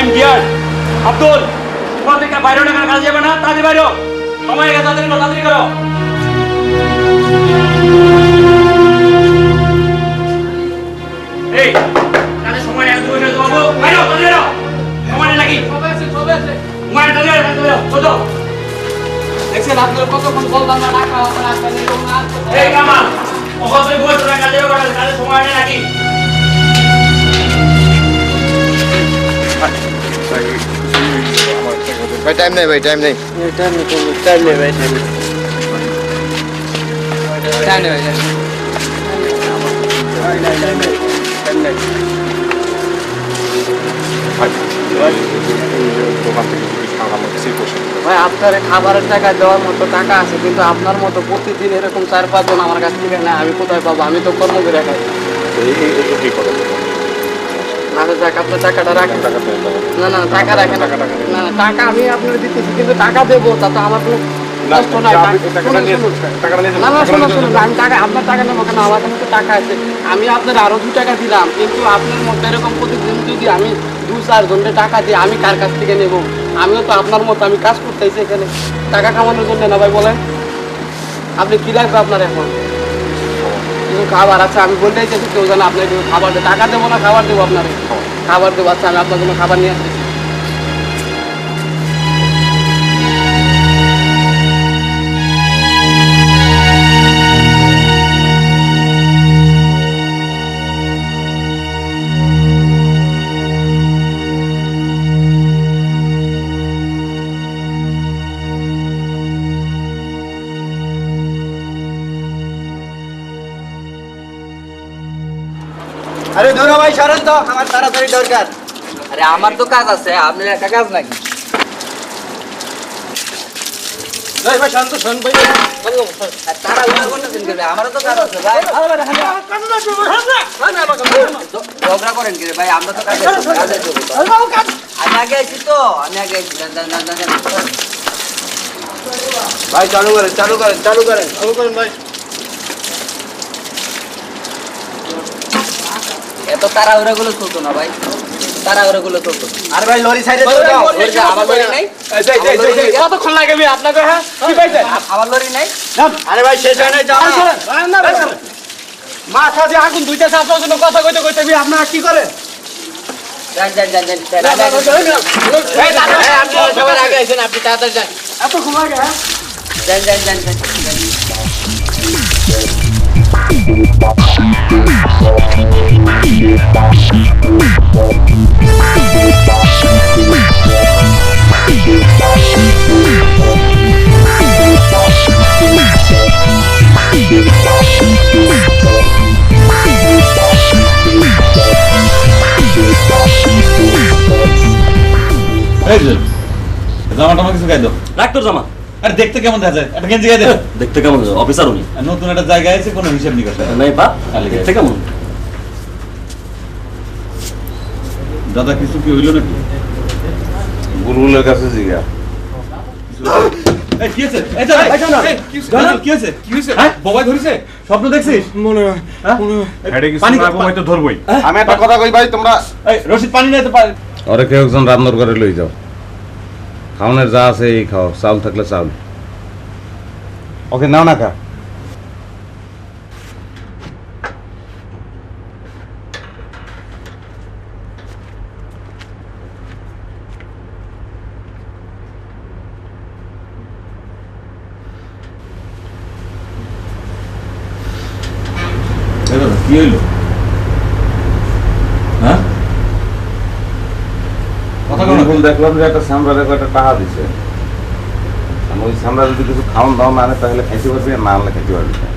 Time deer Abdul তোমার থেকে বাইরে টাকার কাজ যাবে না তাড়াতাড়ি বাইরে সময় গেছে করো তাড়াতাড়ি করো। এই সময় এক দুই মিনিট বাবু। বাইরে। সময় বাইরে দেখছেন আপনার কতক্ষণ বললাম না টাকা হবে না আপনার এই কামাল অবশ্যই ভাই টাইম নেই ভাই টাইম নেই টাইম নেই ভাই ভাই আপনার খাবারের টাকা দেওয়ার মতো টাকা আছে কিন্তু আপনার মতো প্রতিদিন এরকম চার পাঁচজন আমার কাছ থেকে না আমি কোথায় পাবো আমি তো কর্ম করে খাই যাক টাকাটা রাখেন। না না টাকা রাখেন। না না টাকা আমি আপনার দিতেছি কিন্তু টাকা দেবো তা তো আমার কোনো কষ্ট নাই। শুনুন, শুনুন। না না শুনুন শুনুন আমি টাকা আপনার টাকা নেব কেন? আমার কাছে টাকা আছে। আমি আপনার আরও দু টাকা দিলাম কিন্তু আপনার মধ্যে এরকম প্রতিদিন যদি আমি দু চার ঘণ্টা টাকা দিই আমি কার কাছ থেকে নেব? আমিও তো আপনার মতো আমি কাজ করতেছি এখানে। টাকা কামানোর জন্য না ভাই বলেন। আপনি কি লাগবে আপনার এখন? কিছু খাবার আছে আমি বলতেই চাইছি কেউ যেন আপনাকে খাবার দেয় টাকা দেবো না খাবার দেবো আপনারে খাবার দেবো আচ্ছা আমি আপনার জন্য খাবার নিয়ে আসতেছি। আরে ধরো ভাই সরেন তো। আমার তাড়াতাড়ি দরকার। আরে আমার তো কাজ আছে আপনার একটা কাজ নাকি? ভাই ভাই শান্ত শোন ভাই। তারা উড়া করতেছেন কেন আমারও তো কাজ আছে ভাই। ঝগড়া করেন কি ভাই আমরা তো কাজে। আমি আগে আছি তো আমি আগে। ভাই চালু করেন চালু করেন চালু করেন। চালু করেন ভাই। এত তাড়াহুড়া গুলো চলতো না ভাই। তাড়াহুড়া গুলো চলতো। আরে ভাই লরি সাইডে চলে যাও। আমার লরি নাই? কতক্ষণ লাগবে আপনাকে হ্যাঁ? কি পাইছে আমার লরি নাই? আরে ভাই শেষ হয় নাই যাও। মাথা দিয়ে আগুন দুইটা আপনার জন্য কথা কইতে কইতে আপনারা কি করেন যান যান যান যান যান, যান, যান, এই, আপনি সবার আগে আছেন আপনি তাড়াতাড়ি যান। এত ঘুম লাগে হ্যাঁ? যান, যান, যান, যান। এই যে জামাটা আমার কিছু গাই দাও ডাক্তার জামা আরে দেখতে কেমন দেখা যায়? একটা গেঞ্জি দাও দেখতে কেমন অফিসার উনি। নতুন একটা জায়গায় আছে কোনো হিসাব নিকাশ নাই। নাই পা দেখতে কেমন? দাদা কিছু কি হইল নাকি? বুলবুলের কাছে জিগা। কি হয়েছে? এই দাদা, এই কি হয়েছে? দাদা, কি হয়েছে? হ্যাঁ? বোবাই ধরেছে? স্বপ্ন দেখছিস? মনে হয় এটা পানি হয়তো ধরবই। হ্যাঁ? আমি একটা কথা কই ভাই তোমরা এই রশিদ পানি নাই তো ওরে কেউ একজন রান্নার ঘরে লই যাও। খাওনের যা আছে এই খাও চাউল থাকলে চাউল ওকে নাও না খা এই দাদা, কি হইল হ্যাঁ বুলবুল দেখলাম যে একটা সামরারে একটা টাকা দিছে। আমি ওই সামরা যদি কিছু খাওয়ান দাও মানে তাহলে খাইতে পারবি না আনলে খাইতে পারবি। না